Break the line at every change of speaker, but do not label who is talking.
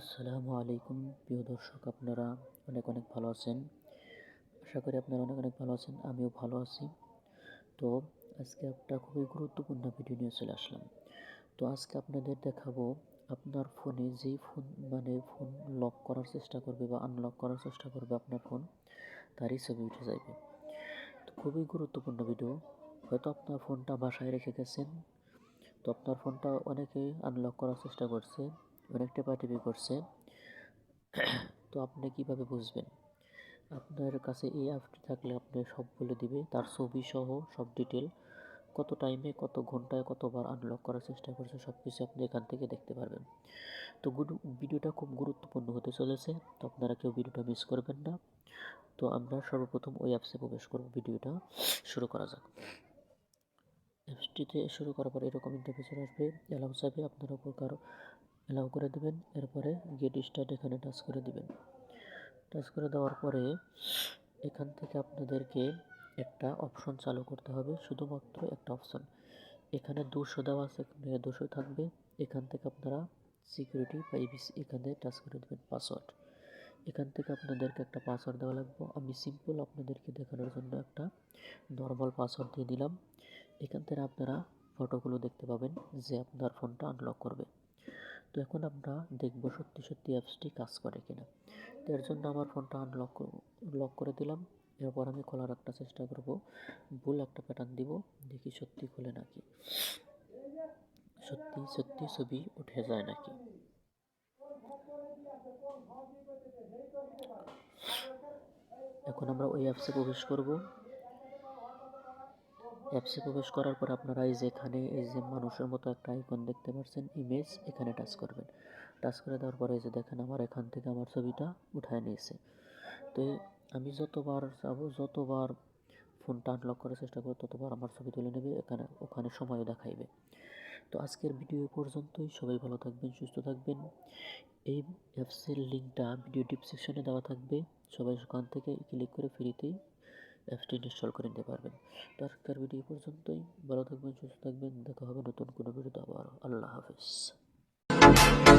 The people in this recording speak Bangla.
আসসালামু আলাইকুম। প্রিয় দর্শক, আপনারা অনেক অনেক ভালো আছেন? আশা করি আপনারা অনেক অনেক ভালো আছেন, আমিও ভালো আছি। তো আজকে একটা খুবই গুরুত্বপূর্ণ ভিডিও নিয়ে চলে আসলাম। তো আজকে আপনাদের দেখাবো আপনার ফোনে যেই ফোন মানে ফোন লক করার চেষ্টা করবে বা আনলক করার চেষ্টা করবে আপনার ফোন তারই ছবি উঠে যাবে তো খুবই গুরুত্বপূর্ণ ভিডিও হয়তো আপনার ফোনটা বাসায় রেখে গেছেন, তো আপনার ফোনটা অনেকে আনলক করার চেষ্টা করছে। অনেক টেপাটেপি করছে। তো আপনি কীভাবে বুঝবেন? আপনার কাছে এই অ্যাপটি থাকলে আপনি সব বলে দিবে, তার ছবি সহ সব ডিটেল কত টাইমে কত ঘন্টায় কতবার আনলক করার চেষ্টা করছে সব কিছু আপনি এখান থেকে দেখতে পারবেন। তো ভিডিওটা খুব গুরুত্বপূর্ণ হতে চলেছে, তো আপনারা কেউ ভিডিওটা মিস করবেন না। তো আমরা সর্বপ্রথম ওই অ্যাপসে প্রবেশ করব, ভিডিওটা শুরু করা যাক। অ্যাপসটিতে শুরু করার পর এরকম ইন্টারফেসে আসবে অ্যালাউ চাইবে আপনার উপর কারও অ্যালাউ করে দেবেন, এরপরে গেট স্টার্ট এখানে টাচ করে দিবেন। টাচ করে দেওয়ার পরে এখান থেকে আপনাদেরকে একটা অপশন চালু করতে হবে, শুধুমাত্র একটা অপশন এখানে দুশো দেওয়া আছে, এখানে দুশো থাকবে। এখান থেকে আপনারা সিকিউরিটি ইবিসি এখানে টাচ করে দেবেন পাসওয়ার্ড এখান থেকে আপনাদেরকে একটা পাসওয়ার্ড দেওয়া লাগবে। আমি সিম্পল আপনাদেরকে দেখানোর জন্য একটা নর্মাল পাসওয়ার্ড দিয়ে দিলাম। এখান থেকে আপনারা ফটোগুলো দেখতে পাবেন যে আপনার ফোনটা আনলক করবে। তো এখন আমরা দেখব সত্যি সত্যি অ্যাপসটি কাজ করে কিনা। তো এর জন্য আমার ফোনটা আনলক লক করে দিলাম। এরপর আমি খোলার একটা চেষ্টা করব। ভুল একটা প্যাটার্ন দিব। দেখি সত্যি খোলে নাকি। সত্যি সত্যি ছবি উঠে যায় নাকি। এখন আমরা ওই অ্যাপসে প্রবেশ করব। অ্যাপসে প্রবেশ করার পর আপনারা এই যে এখানে, এই যে মানুষের মতো একটা আইকন দেখতে পাচ্ছেন ইমেজ এখানে টাচ করবেন। টাচ করে দেওয়ার পরে যে দেখেন আমার এখান থেকে আমার ছবিটা উঠায় নিয়েছে। তো আমি যতবার যাব যতবার ফোনটা আনলক করার চেষ্টা করব, ততবার আমার ছবি তুলে নেবে, এখানে, ওখানে সময়ও দেখাইবে। তো আজকের ভিডিও পর্যন্তই। সবাই ভালো থাকবেন, সুস্থ থাকবেন। এই অ্যাপসের লিঙ্কটা ভিডিও ডিসক্রিপশনে দেওয়া থাকবে। সবাই সেখান থেকে ক্লিক করে ফ্রিতেই অ্যাপসটি ইনস্টল করে নিতে পারবেন। তো আজকের ভিডিও পর্যন্তই। ভালো থাকবেন, সুস্থ থাকবেন। দেখা হবে নতুন কোনো ভিডিওতে আবার। আল্লাহ হাফেজ।